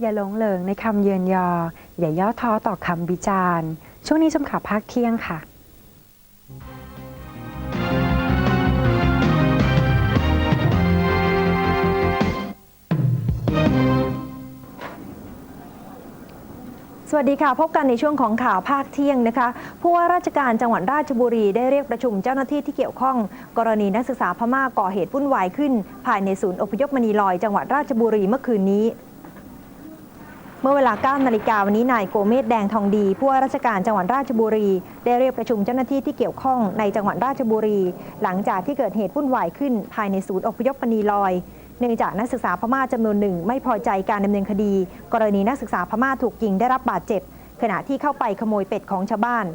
อย่าหลงเหลิงในคำเยินยอ อย่าย่อท้อต่อคำวิจารณ์ ช่วงนี้ชมข่าวภาคเที่ยงค่ะ สวัสดีค่ะ พบกันในช่วงของข่าวภาคเที่ยงนะคะ ผู้ว่าราชการจังหวัดราชบุรีได้เรียกประชุมเจ้าหน้าที่ที่เกี่ยวข้อง กรณีนักศึกษาพม่าก่อเหตุวุ่นวายขึ้น ภายในศูนย์อพยพมณีลอยจังหวัดราชบุรีเมื่อคืนนี้ เมื่อเวลา9นาฬิกาวันนี้นายโกเมศแดงทองดีผู้ว่าราชการจังหวัดราชบุรี ได้เรียกประชุมเจ้าหน้าที่ที่เกี่ยวข้องในจังหวัดราชบุรี หลังจากที่เกิดเหตุวุ่นวายขึ้นภายในศูนย์อพยพมณีลอยเนื่องจากนักศึกษาพม่าจำนวนหนึ่งไม่พอใจการดำเนินคดี กรณีนักศึกษาพม่าถูกยิงได้รับบาดเจ็บ ขณะที่เข้าไปขโมยเป็ดของชาวบ้าน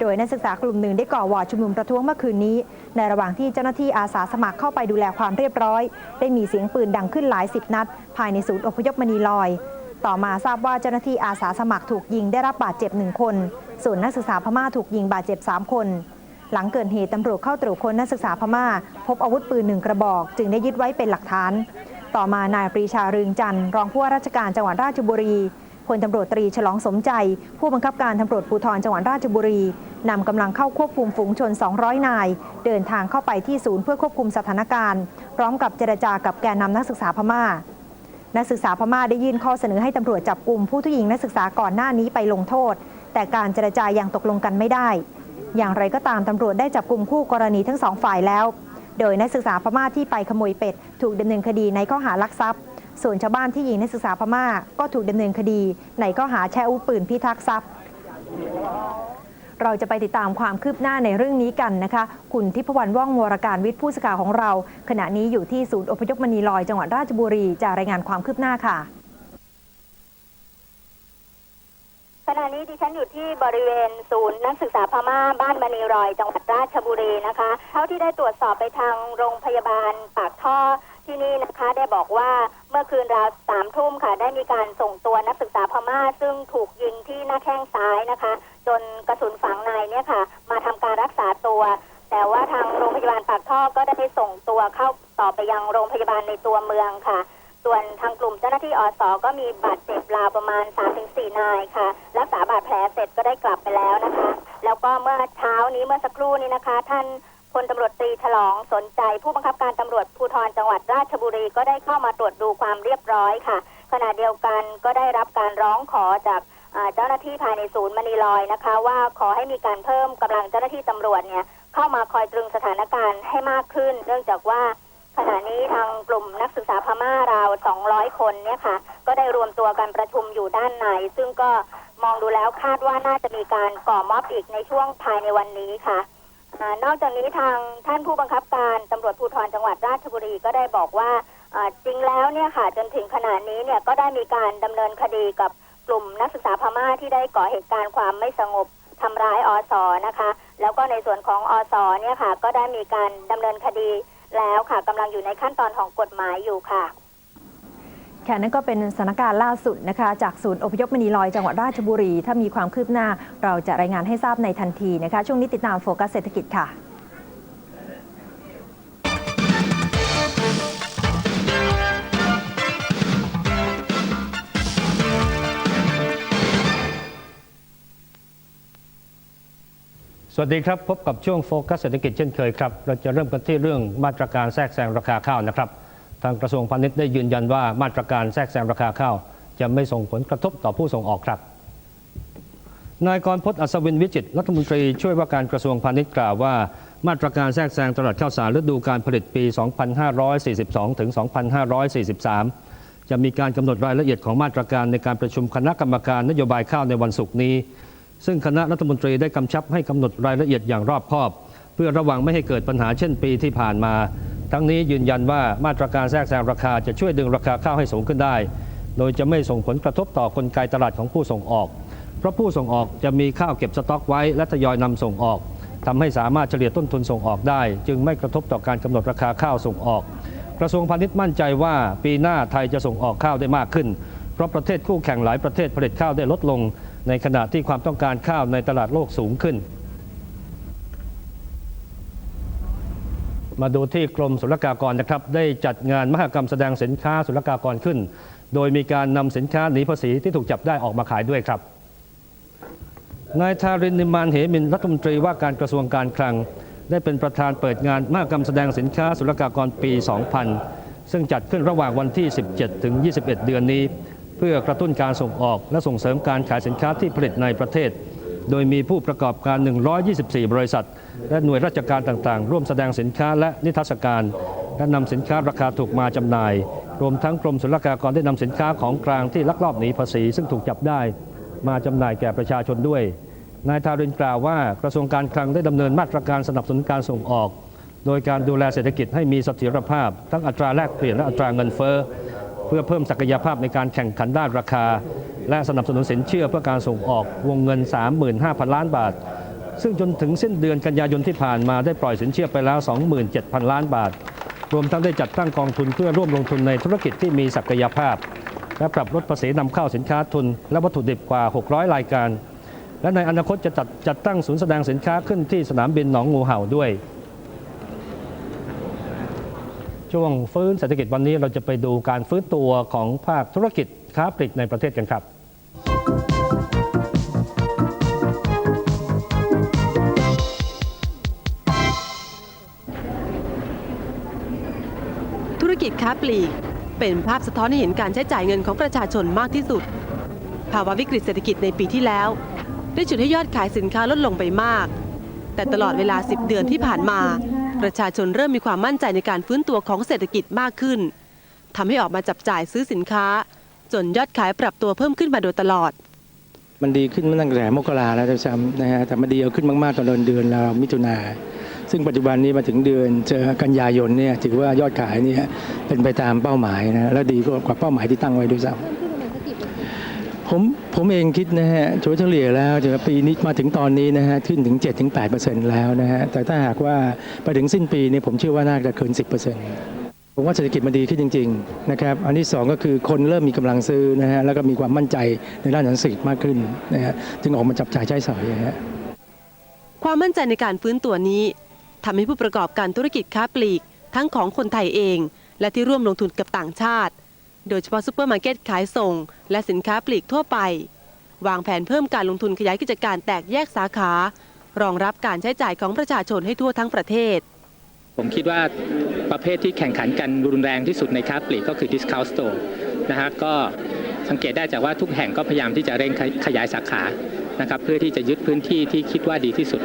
โดยนักศึกษากลุ่มหนึ่งได้ก่อวอร์ดชุมนุมประท้วงเมื่อคืนนี้ ในระหว่างที่เจ้าหน้าที่อาสาสมัครเข้าไปดูแลความเรียบร้อย ได้มีเสียงปืนดังขึ้นหลายสิบนัด ภายในศูนย์อพยพมณีลอย ต่อมาทราบว่าเจ้าหน้าที่อาสาสมัครถูกยิงได้รับบาดเจ็บหนึ่งคน ส่วนนักศึกษาพม่าถูกยิงบาดเจ็บสามคน หลังเกิดเหตุตำรวจเข้าตรวจค้นนักศึกษาพม่า พบอาวุธปืนหนึ่งกระบอก จึงได้ยึดไว้เป็นหลักฐาน ต่อมานายปรีชาเรืองจันทร์รองผู้ว่าราชการจังหวัดราชบุรีพลตำรวจตรีฉลองสมใจ ผู้บังคับการตำรวจภูธรจังหวัดราชบุรีนำกำลังเข้าควบคุมฝูงชน 200 นาย เดินทางเข้าไปที่ศูนย์เพื่อควบคุมสถานการณ์ พร้อมกับเจรจากับแกนนำนักศึกษาพม่า นักศึกษาพม่าได้ยื่นข้อเสนอให้ตำรวจจับกลุ่มผู้ที่ยิงนักศึกษาก่อนหน้านี้ไปลงโทษ แต่การเจรจายังตกลงกันไม่ได้ อย่างไรก็ตามตำรวจได้จับกลุ่มคู่กรณีทั้งสองฝ่ายแล้ว โดยนักศึกษาพม่าที่ไปขโมยเป็ดถูกดำเนินคดีในข้อหารักทรัพย์ ส่วนชาวบ้านที่ยิงนักศึกษาพม่าก็ถูกดำเนินคดีในข้อหาแช่อาวุธปืนพิทักษ์ทรัพย์ เราจะไปติดตามความคืบหน้าในเรื่องนี้กันนะคะ คุณทิพวรรณว่องวรการวิทย์ผู้สื่อข่าวของเรา ขณะนี้อยู่ที่ศูนย์อพยพมณีลอยจังหวัดราชบุรีจะรายงานความคืบหน้าค่ะขณะนี้ดิฉันอยู่ที่บริเวณศูนย์นักศึกษาพม่าบ้านมณีรอย จังหวัดราชบุรีนะคะ เท่าที่ได้ตรวจสอบไปทางโรงพยาบาลปากท่อ ที่นี่นะคะ ได้บอกว่าเมื่อคืนราวสามทุ่มค่ะ ได้มีการส่งตัวนักศึกษาพม่า ซึ่งถูกยิงที่หน้าแข้งซ้ายนะคะ จนกระสุนฝังในเนี่ยค่ะ มาทำการรักษาตัว แต่ว่าทางโรงพยาบาลปากท่อก็ได้ส่งตัวเข้าต่อไปยังโรงพยาบาลในตัวเมืองค่ะ ส่วนทางกลุ่มเจ้าหน้าที่อสก็มีบาดเจ็บราวประมาณ 3-4 นายค่ะ รักษาบาดแผลเสร็จก็ได้กลับไปแล้วนะคะ แล้วก็เมื่อเช้านี้เมื่อสักครู่นี้นะคะ ท่าน พลตำรวจตรีฉลองสนใจผู้บังคับการตำรวจภูธรจังหวัดราชบุรีก็ได้เข้ามาตรวจดูความเรียบร้อยค่ะ ขณะเดียวกันก็ได้รับการร้องขอจากเจ้าหน้าที่ภายในศูนย์มณีลอยนะคะ ว่าขอให้มีการเพิ่มกำลังเจ้าหน้าที่ตำรวจเนี่ยเข้ามาคอยตรึงสถานการณ์ให้มากขึ้น เนื่องจากว่าขณะนี้ทางกลุ่มนักศึกษาพม่าราว 200 คนเนี่ยค่ะ ก็ได้รวมตัวกันประชุมอยู่ด้านใน ซึ่งก็มองดูแล้วคาดว่าน่าจะมีการก่อม็อบอีกในช่วงภายในวันนี้ค่ะ นอกจากนี้ทางท่านผู้บังคับการตำรวจภูธรจังหวัดราชบุรีก็ได้บอกว่าจริงแล้วเนี่ยค่ะจนถึงขณะนี้เนี่ยก็ได้มีการดำเนินคดีกับกลุ่มนักศึกษาพม่าที่ได้ก่อเหตุการณ์ความไม่สงบทำร้ายอสนะคะ แล้วก็ในส่วนของอสเนี่ยค่ะ ก็ได้มีการดำเนินคดีแล้วค่ะกำลังอยู่ในขั้นตอนของกฎหมายอยู่ค่ะ ค่ะนั่นก็เป็นสถานการณ์ล่าสุดนะคะ จากศูนย์อพยพมณีลอยจังหวัดราชบุรี ถ้ามีความคืบหน้าเราจะรายงานให้ทราบในทันทีนะคะ ช่วงนี้ติดตามโฟกัสเศรษฐกิจค่ะสวัสดีครับ พบกับช่วงโฟกัสเศรษฐกิจเช่นเคยครับ เราจะเริ่มกันที่เรื่องมาตรการแทรกแซงราคาข้าวนะครับ ทางกระทรวงพาณิชย์ได้ยืนยันว่ามาตรการแทรกแซงราคาข้าวจะไม่ส่งผลกระทบต่อผู้ส่งออกครับ นายกรพจน์อัศวินวิจิตรรัฐมนตรีช่วยว่าการกระทรวงพาณิชย์กล่าวว่า มาตรการแทรกแซงตลาดข้าวสารฤดูการผลิตปี 2542 ถึง 2543 จะมีการกำหนดรายละเอียดของมาตรการในการประชุมคณะกรรมการนโยบายข้าวในวันศุกร์นี้ ซึ่งคณะรัฐมนตรีได้กำชับให้กำหนดรายละเอียดอย่างรอบคอบ เพื่อระวังไม่ให้เกิดปัญหาเช่นปีที่ผ่านมา ทั้งนี้ยืนยันว่ามาตรการแทรกแซงราคาจะช่วยดึงราคาข้าวให้สูงขึ้นได้ โดยจะไม่ส่งผลกระทบต่อกลไกตลาดของผู้ส่งออก เพราะผู้ส่งออกจะมีข้าวเก็บสต็อกไว้และทยอยนำส่งออกทำให้สามารถเฉลี่ยต้นทุนส่งออกได้ จึงไม่กระทบต่อการกำหนดราคาข้าวส่งออก กระทรวงพาณิชย์มั่นใจว่าปีหน้าไทยจะส่งออกข้าวได้มากขึ้น เพราะประเทศคู่แข่งหลายประเทศผลิตข้าวได้ลดลง ในขณะที่ความต้องการข้าวในตลาดโลกสูงขึ้น มาดูที่กรมศุลกากรนะครับ ได้จัดงานมหกรรมแสดงสินค้าศุลกากรขึ้น โดยมีการนำสินค้าหนีภาษีที่ถูกจับได้ออกมาขายด้วยครับนายทารินนิมานเหมินรัฐมนตรีว่าการกระทรวงการคลัง ได้เป็นประธานเปิดงานมหกรรมแสดงสินค้าศุลกากรปี 2000 ซึ่งจัดขึ้นระหว่างวันที่ 17 ถึง 21 เดือนนี้ เพื่อกระตุ้นการส่งออกและส่งเสริมการขายสินค้าที่ผลิตในประเทศ โดยมีผู้ประกอบการ 124 บริษัท และหน่วยราชการต่างๆ ร่วมแสดงสินค้าและนิทรรศการ และนำสินค้าราคาถูกมาจำหน่าย รวมทั้งกรมศุลกากรได้นำสินค้าของกลางที่ลักลอบหนีภาษี ซึ่งถูกจับได้ มาจำหน่ายแก่ประชาชนด้วย นายทารินกล่าวว่ากระทรวงการคลังได้ดำเนินมาตรการสนับสนุนการส่งออก โดยการดูแลเศรษฐกิจให้มีเสถียรภาพ ทั้งอัตราแลกเปลี่ยนและอัตราเงินเฟ้อ เพื่อเพิ่มศักยภาพในการแข่งขันด้านราคา และสนับสนุนสินเชื่อเพื่อการส่งออกวงเงิน 35,000 ล้านบาท ซึ่งจนถึงสิ้นเดือนกันยายนที่ผ่านมาได้ปล่อยสินเชื่อไปแล้ว 27,000 ล้านบาท รวมทั้งได้จัดตั้งกองทุนเพื่อร่วมลงทุนในธุรกิจที่มีศักยภาพ และปรับลดภาษีนำเข้าสินค้าทุน และวัตถุดิบกว่า 600 รายการ และในอนาคตจะจัดจัดตั้งศูนย์แสดงสินค้าขึ้นที่สนามบินหนองงูเห่าด้วย ช่วงฟื้นเศรษฐกิจวันนี้เราจะไปดูการฟื้นตัวของภาคธุรกิจค้าปลีกในประเทศกันครับธุรกิจค้าปลีก เป็นภาพสะท้อนให้เห็นการใช้จ่ายเงินของประชาชนมากที่สุด ภาวะวิกฤตเศรษฐกิจในปีที่แล้ว ได้จุดให้ยอดขายสินค้าลดลงไปมาก แต่ตลอดเวลา 10 เดือนที่ผ่านมา ประชาชนเริ่มมีความมั่นใจในการฟื้นตัวของเศรษฐกิจมากขึ้นทำให้ออกมาจับจ่ายซื้อสินค้า จนยอดขายปรับตัวเพิ่มขึ้นมาโดยตลอด มันดีขึ้นมาตั้งแต่มกราแล้วด้วยซ้ำนะฮะแต่มันดีเอาขึ้นมากๆตอนเดือนเดือนเรามิถุนาซึ่งปัจจุบันนี้มาถึงเดือนเจอกันยายนเนี่ยถือว่ายอดขายเนี่ยเป็นไปตามเป้าหมายนะและดีกว่าเป้าหมายที่ตั้งไว้ด้วยซ้ำ ผมผมเองคิดนะฮะโดยเฉลี่ยแล้วจะปีนี้มาถึงตอนนี้นะฮะขึ้นถึง 7-8%แล้วนะฮะแต่ถ้าหากว่าไปถึงสิ้นปีเนี่ยผมเชื่อว่าน่าจะเกิน 10%ผมว่าเศรษฐกิจมันดีขึ้นจริงๆนะครับอันที่สองก็คือคนเริ่มมีกำลังซื้อนะฮะแล้วก็มีความมั่นใจในด้านเศรษฐกิจมากขึ้นนะฮะจึงออกมาจับจ่ายใช้สอยนะฮะความมั่นใจในการฟื้นตัวนี้ทำให้ผู้ประกอบการธุรกิจค้าปลีก ทั้งของคนไทยเอง และที่ร่วมลงทุนกับต่างชาติ โดยเฉพาะซูเปอร์มาร์เก็ตขายส่ง และสินค้าปลีกทั่วไป วางแผนเพิ่มการลงทุนขยายกิจการแตกแยกสาขา รองรับการใช้จ่ายของประชาชนให้ทั่วทั้งประเทศ ผมคิดว่าประเภทที่แข่งขันกันรุนแรงที่สุดในค้าปลีกก็คือ discount store นะฮะก็สังเกตได้จากว่าทุกแห่งก็พยายามที่จะเร่งขยายสาขานะครับเพื่อที่จะยึดพื้นที่ที่คิดว่าดีที่สุด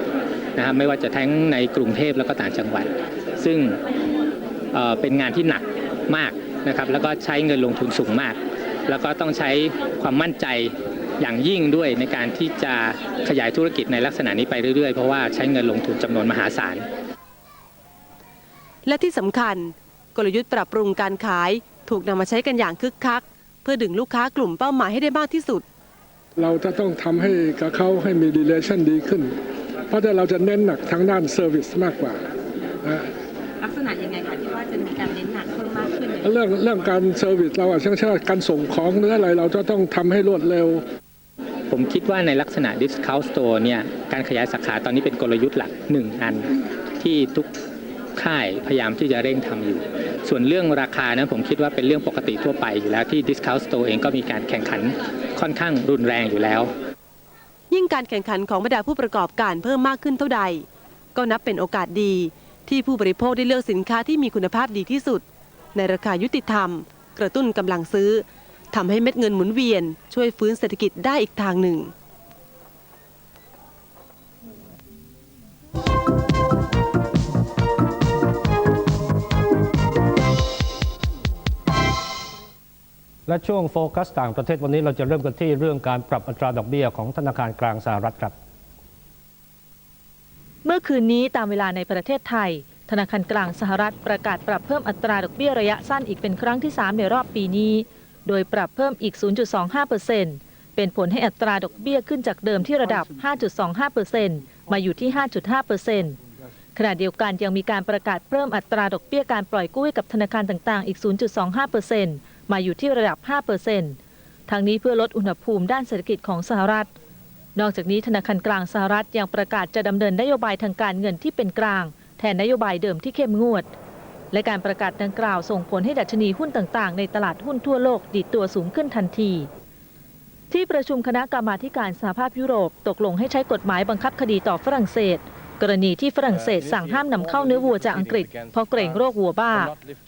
นะฮะไม่ว่าจะทั้งในกรุงเทพแล้วก็ต่างจังหวัด ซึ่งเเป็นงานที่หนักมาก นะครับแล้วก็ใช้เงินลงทุนสูงมาก แล้วก็ต้องใช้ความมั่นใจอย่างยิ่งด้วยในการที่จะขยายธุรกิจในลักษณะนี้ไปเรื่อยๆ เพราะว่าใช้เงินลงทุนจำนวนมหาศาล และที่สำคัญกลยุทธ์ปรับปรุงการขายถูกนำมาใช้กันอย่างคึกคัก เพื่อดึงลูกค้ากลุ่มเป้าหมายให้ได้มากที่สุด เราจะต้องทำให้กับเขาให้มี relation ดีขึ้น เพราะถ้าเราจะเน้นหนักทางด้าน service มากกว่านะลักษณะยังไง เนี่ยเรื่องเรื่องการ service เราอะเช่นเช่นการส่งของหรืออะไรเราจะต้องทำให้รวดเร็ว ผมคิดว่าในลักษณะ discount store เนี่ยการขยายสาขาตอนนี้เป็นกลยุทธ์หลักหนึ่งอันที่ทุกค่ายพยายามที่จะเร่งทำอยู่ ส่วนเรื่องราคานะผมคิดว่าเป็นเรื่องปกติทั่วไปอยู่แล้วที่ discount store เองก็มีการแข่งขันค่อนข้างรุนแรงอยู่แล้ว ยิ่งการแข่งขันของบรรดาผู้ประกอบการเพิ่มมากขึ้นเท่าใด ก็นับเป็นโอกาสดีที่ผู้บริโภคได้เลือกสินค้าที่มีคุณภาพดีที่สุด ในราคายุติธรรม กระตุ้นกำลังซื้อทำให้เม็ดเงินหมุนเวียน ช่วยฟื้นเศรษฐกิจได้อีกทางหนึ่งและช่วงโฟกัสต่างประเทศวันนี้เราจะเริ่มกันที่เรื่องการปรับอัตราดอกเบี้ยของธนาคารกลางสหรัฐครับ เมื่อคืนนี้ตามเวลาในประเทศไทย ธนาคารกลางสหรัฐประกาศปรับเพิ่มอัตราดอกเบี้ยระยะสั้นอีกเป็นครั้งที่ 3 ในรอบปีนี้ โดยปรับเพิ่มอีก 0.25%เป็นผลให้อัตราดอกเบี้ยขึ้นจากเดิมที่ระดับ 5.25%มาอยู่ที่ 5.5%ขณะเดียวกันยังมีการประกาศเพิ่มอัตราดอกเบี้ยการปล่อยกู้ให้กับธนาคารต่างๆ อีก 0.25%มาอยู่ที่ระดับ 5%ทั้งนี้เพื่อลดอุณหภูมิด้านเศรษฐกิจของสหรัฐ นอกจากนี้ธนาคารกลางสหรัฐยังประกาศจะดำเนินนโยบายทางการเงินที่เป็นกลาง แทนนโยบายเดิมที่เข้มงวด และการประกาศดังกล่าวส่งผลให้ดัชนีหุ้นต่างๆ ในตลาดหุ้นทั่วโลกดีดตัวสูงขึ้นทันที ที่ประชุมคณะกรรมาการสหภาพยุโรป ตกลงให้ใช้กฎหมายบังคับคดีต่อฝรั่งเศส กรณีที่ฝรั่งเศสสั่งห้ามนำเข้าเนื้อวัวจากอังกฤษเพราะเกรงโรควัวบ้า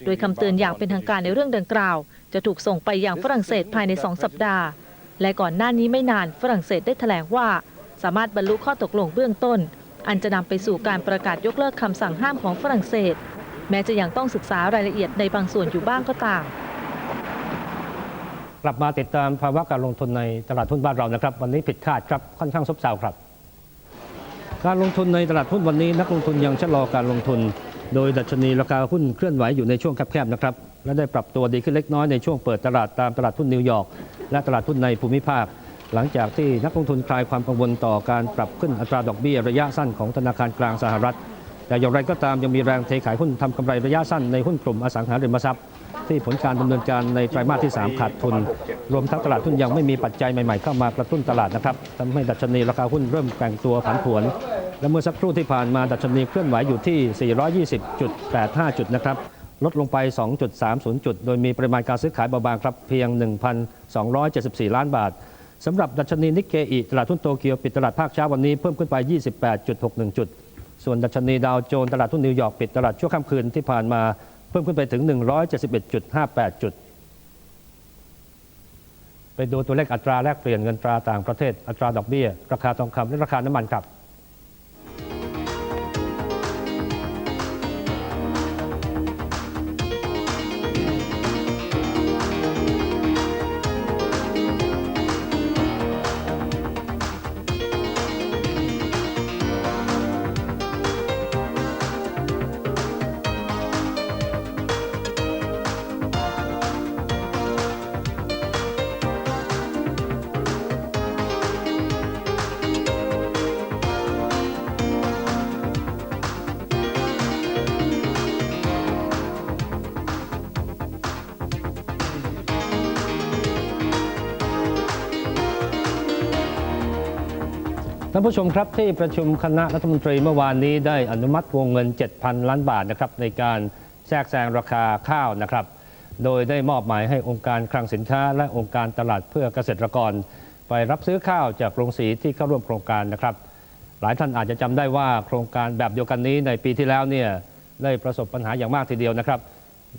โดยคำเตือนอย่างเป็นทางการในเรื่องดังกล่าว จะถูกส่งไปยังฝรั่งเศสภายใน2สัปดาห์ และก่อนหน้านี้ไม่นานฝรั่งเศสได้แถลงว่า สามารถบรรลุข้อตกลงเบื้องต้น อันจะนำไปสู่การประกาศยกเลิกคำสั่งห้ามของฝรั่งเศส แม้จะยังต้องศึกษารายละเอียดในบางส่วนอยู่บ้างก็ตามกลับมาติดตามภาวะการลงทุนในตลาดหุ้นบ้านเรานะครับ วันนี้ผิดคาดครับค่อนข้างซบเซาครับ การลงทุนในตลาดหุ้นวันนี้ นักลงทุนยังชะลอการลงทุน โดยดัชนีราคาหุ้นเคลื่อนไหวอยู่ในช่วงแคบๆนะครับและได้ปรับตัวดีขึ้นเล็กน้อยในช่วงเปิดตลาดตามตลาดหุ้นนิวยอร์กและตลาดหุ้นในภูมิภาค หลังจากที่นักลงทุนคลายความกังวลต่อการปรับขึ้นอัตราดอกเบี้ยระยะสั้นของธนาคารกลางสหรัฐ แต่อย่างไรก็ตามยังมีแรงเทขายหุ้นทำกำไรระยะสั้นในหุ้นกลุ่มอสังหาริมทรัพย์ ที่ผลการดำเนินการในไตรมาสที่ 3 ขาดทุน รวมทั้งตลาดหุ้นยังไม่มีปัจจัยใหม่ๆเข้ามากระตุ้นตลาดนะครับทำให้ดัชนีราคาหุ้นเริ่มแกว่งตัวผันผวน และเมื่อสักครู่ที่ผ่านมาดัชนีเคลื่อนไหวอยู่ที่ 420.85 จุดนะครับลดลงไป 2.30 จุด โดยมีปริมาณการซื้อขายเบาบางครับเพียง 1,274 ล้านบาท สำหรับดัชนีนิกเกอิตลาดหุ้นโตเกียวปิดตลาดภาคเช้าวันนี้เพิ่มขึ้นไป 28.61 จุด ส่วนดัชนีดาวโจนส์ตลาดหุ้นนิวยอร์กปิดตลาดชั่วค่ำคืนที่ผ่านมาเพิ่มขึ้นไปถึง 171.58 จุด ไปดูตัวเลขอัตราแลกเปลี่ยนเงินตราต่างประเทศอัตราดอกเบี้ย ราคาทองคำและราคาน้ำมันครับ ท่านผู้ชมครับที่ประชุมคณะรัฐมนตรีเมื่อวานนี้ได้อนุมัติวงเงิน 7,000 ล้านบาทนะครับในการแทรกแซงราคาข้าวนะครับ โดยได้มอบหมายให้องค์การคลังสินค้า และองค์การตลาดเพื่อเกษตรกร ไปรับซื้อข้าวจากโรงสีที่เข้าร่วมโครงการนะครับ หลายท่านอาจจะจำได้ว่าโครงการแบบเดียวกันนี้ในปีที่แล้วเนี่ยได้ประสบปัญหาอย่างมากทีเดียวนะครับ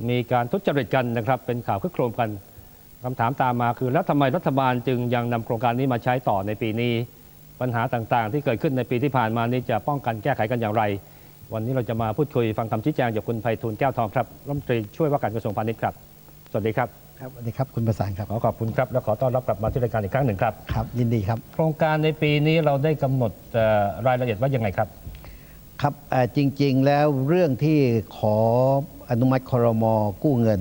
มีการทุจริตกันนะครับเป็นข่าวคึกโครมกันคำถามตามมาคือแล้วทำไมรัฐบาลจึงยังนำโครงการนี้มาใช้ต่อในปีนี้ ปัญหาต่างๆ ที่เกิดขึ้นในปีที่ผ่านมานี้จะป้องกันแก้ไขกันอย่างไร วันนี้เราจะมาพูดคุยฟังคำชี้แจงจากคุณไพฑูรย์แก้วทองครับรัฐมนตรีช่วยว่าการกระทรวงพาณิชย์ครับ สวัสดีครับ ครับสวัสดีครับคุณประสานครับขอขอบคุณครับและขอต้อนรับกลับมาที่รายการอีกครั้งหนึ่งครับ ครับ ยินดีครับ โครงการในปีนี้เราได้กำหนดเอ่อรายละเอียดว่ายังไงครับ ครับเอ่อจริงๆแล้วเรื่องที่ขออนุมัติครมกู้เงิน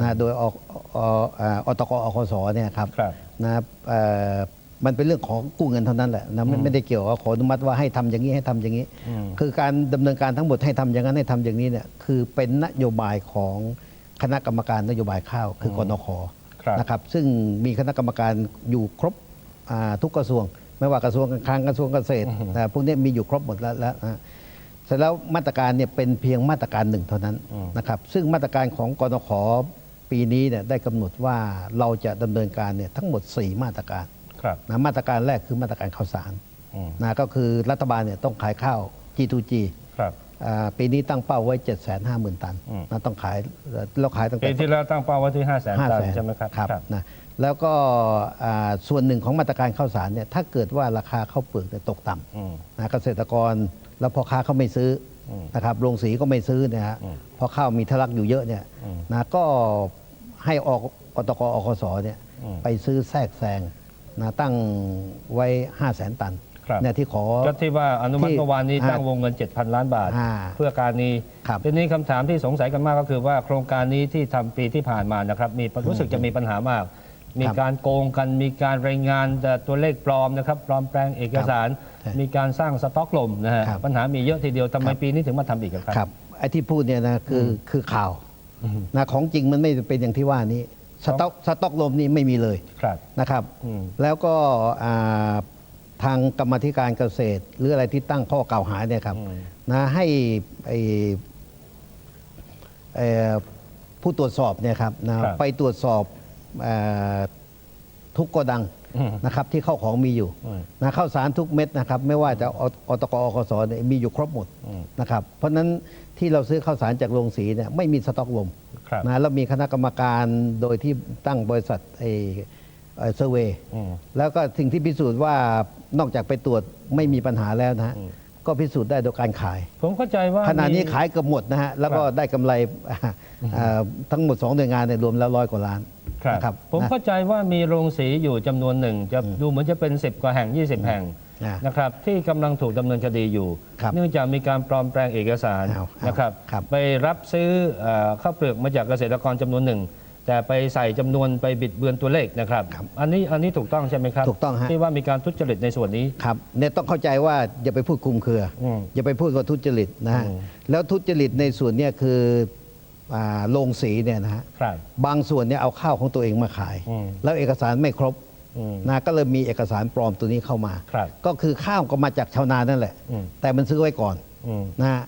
นะโดยออเอ่ออตกอคสเนี่ยครับครับนะครับเอ่อ มันเป็นเรื่องของกู้เงินเท่านั้นแหละนะไม่ไม่ได้เกี่ยวว่าขออนุมัติว่าให้ทำอย่างนี้ให้ทำอย่างนี้อืมคือการดำเนินการทั้งหมดให้ทำอย่างนั้นให้ทำอย่างนี้เนี่ยคือเป็นนโยบายของคณะกรรมการนโยบายข้าว คือกนคครับนะครับซึ่งมีคณะกรรมการอยู่ครบอ่าทุกกระทรวง ไม่ว่ากระทรวงการคลังกระทรวงเกษตรนะพวกนี้มีอยู่ครบหมดแล้วแล้วนะเสร็จแล้วมาตรการเนี่ยเป็นเพียงมาตรการหนึ่งเท่านั้นนะครับซึ่งมาตรการของกนขปีนี้เนี่ยได้กำหนดว่าเราจะดำเนินการเนี่ยทั้งหมด 4 มาตรการครับ นะมาตรการแรกคือมาตรการข้าวสารอืมนะก็คือรัฐบาลเนี่ยต้องขายข้าว G2G ครับอ่าปีนี้ตั้งเป้าไว้ 7 5 0 0 0 0 ตันอืมนะต้องขายเราขายตั้งปีแต่ที่แล้วตั้งเป้าไว้ที่ 5 0 0 0 0 0ห้าตันแสนใช่ไหมครับครับนะแล้วก็อ่าส่วนหนึ่งของมาตรการข้าวสารเนี่ยถ้าเกิดว่าราคาข้าวเปลือกเนี่ยตกต่อืมำนะเกษตรกรแล้วพ่อค้าเขาไม่ซื้ออมนะครับโรงสีก็ไม่ซื้อเนี่ยฮะอืมเพราะข้าวมีทะลักอยู่เยอะเนี่ยอืมนะก็ให้ออกอตกอคสเนี่ยอืมไปซื้อแทรกแซง นะตั้งไว้ 5 0 0แสนตันครับเนี่ยที่ขอ ก็ที่ว่าอนุมัติที่เมื่อวานนี้อ่าตั้งวงเงิน 7,000 ล้านบาท อ่าเพื่อการนี้ครับ ทีนี้คำถามที่สงสัยกันมากก็คือว่าโครงการนี้ที่ทำปีที่ผ่านมานะครับ มีรู้สึกจะมีปัญหามาก มีการโกงกัน มีการรายงานแต่ตัวเลขปลอมนะครับปลอมแปลงเอกสาร ใช่มีการสร้างสต็อกลมนะฮะครับปัญหามีเยอะทีเดียวทำไมครับ ปีนี้ถึงมาทำอีกอะครับ ครับไอ้ที่พูดเนี่ยนะคืออคือข่าวอืม นะของจริงมันไม่เป็นอย่างที่ว่านี้ สต็อกสต็อกลมนี่ไม่มีเลยครับนะครับอืมแล้วก็อ่าทางกรรมาธิการเกษตร หรืออะไรที่ตั้งข้อกล่าวหาเนี่ยครับอืมนะให้ไอ้ไเอ่อผู้ตรวจสอบเนี่ยครับนะครับไปตรวจสอบเอ่อ ทุกโกดังอืมนะครับที่เข้าของมีอยู่อืมนะข้าวสารทุกเม็ดนะครับไม่ว่าจะออตกอคสเนี่ยมีอยู่ครบหมดอืมนะครับเพราะฉะนั้นที่เราซื้อข้าวสารจากโรงสีเนี่ยไม่มีสต็อกลมครับนะแล้วมีคณะกรรมการโดยที่ตั้งบริษัทไอ้เซอร์เวย์อืมแล้วก็สิ่งที่พิสูจน์ว่านอกจากไปตรวจไม่มีปัญหาแล้วนะฮะอืมก็พิสูจน์ได้โดยการขาย ผมเข้าใจว่าขณะนี้มีขายเกือบหมดนะฮะแล้วก็ครับได้กำไรอ่าทั้งหมด2หน่วยงานเนี่ยรวมแล้วร้อยกว่าล้านครับ นะครับ ผมนะเข้าใจว่ามีโรงสีอยู่จำนวนหนึ่ง จะดูเหมือนจะเป็น 10 กว่าแห่ง 20 แห่งอ่านะครับที่กำลังถูกดำเนินคดีอยู่ ครับเนื่องจากมีการปลอมแปลงเอกสารเอาเอานะครับ ครับไปรับซื้อเอ่อข้าวเปลือกมาจากเกษตรกรจำนวนหนึ่ง แต่ไปใส่จำนวนไปบิดเบือนตัวเลขนะครับ อันนี้อันนี้ถูกต้องใช่ไหมครับถูกต้องฮะ ที่ว่ามีการทุจริตในส่วนนี้ ครับเนี่ยต้องเข้าใจว่าอย่าไปพูดคลุมเครืออืมอย่าไปพูดว่าทุจริตนะฮะอืมแล้วทุจริตในส่วนเนี้คืออ่า โรงสีเนี่ยนะฮะครับบางส่วนเนี่ยเอาข้าวของตัวเองมาขายอืมแล้วเอกสารไม่ครบอืมนะก็เลยมีเอกสารปลอมตัวนี้เข้ามาครับก็คือข้าวก็มาจากชาวนานั่นแหละอืมแต่มันซื้อไว้ก่อนอืมนะฮะ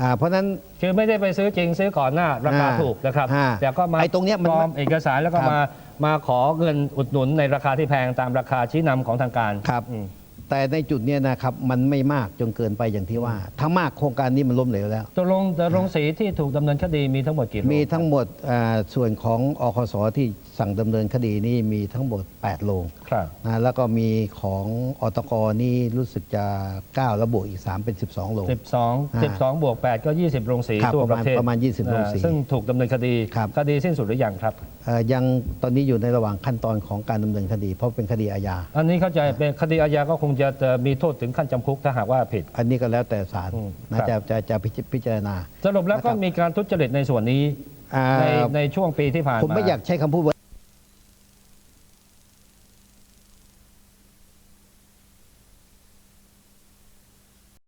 อ่าเพราะฉะนั้นคือไม่ได้ไปซื้อจริงซื้อก่อนหน้าราคาอ่าถูกนะครับอ่าแต่ก็มาไอ้ตรงเนี้ยมันปลอมเอกสารแล้วก็ครับมามาขอเงินอุดหนุนในราคาที่แพงตามราคาชี้นำของทางการครับอืม แต่ในจุดเนี้ยนะครับมันไม่มากจนเกินไปอย่างที่ว่า ถ้ามากโครงการนี้มันล้มเหลวแล้ว ตกลงแต่โรงสีที่ถูกดำเนินคดีมีทั้งหมดกี่โรงมีทั้งหมดอ่าส่วนของอคสที่สั่งดำเนินคดีนี่มีทั้งหมด 8 โรงครับ นะแล้วก็มีของอตกนี่รู้สึกจะ 9 แล้วบวกอีก 3 เป็น 12 โรง 12 12 บวก 8 ก็ 20 โรงสีครับทั่วปประระมาณเทศประมาณ20โรงสีอ่าซึ่งถูกดำเนินคดีครับ คดีสิ้นสุดหรือยังครับ เอ่อยังตอนนี้อยู่ในระหว่างขั้นตอนของการดำเนินคดี เพราะเป็นคดีอาญา อันนี้เข้าใจเป็นคดีอาญาก็คงจะจะมีโทษถึงขั้นจำคุกถ้าหากว่าผิด อันนี้ก็แล้วแต่ศาลอืมนะครับจะจะจะพิจพิจารณา สรุปแล้วก็นะครับ มีการทุจริตในส่วนนี้ อ่าในในช่วงปีที่ผ่านมา ผมไม่อยากใช้คำพูดว่า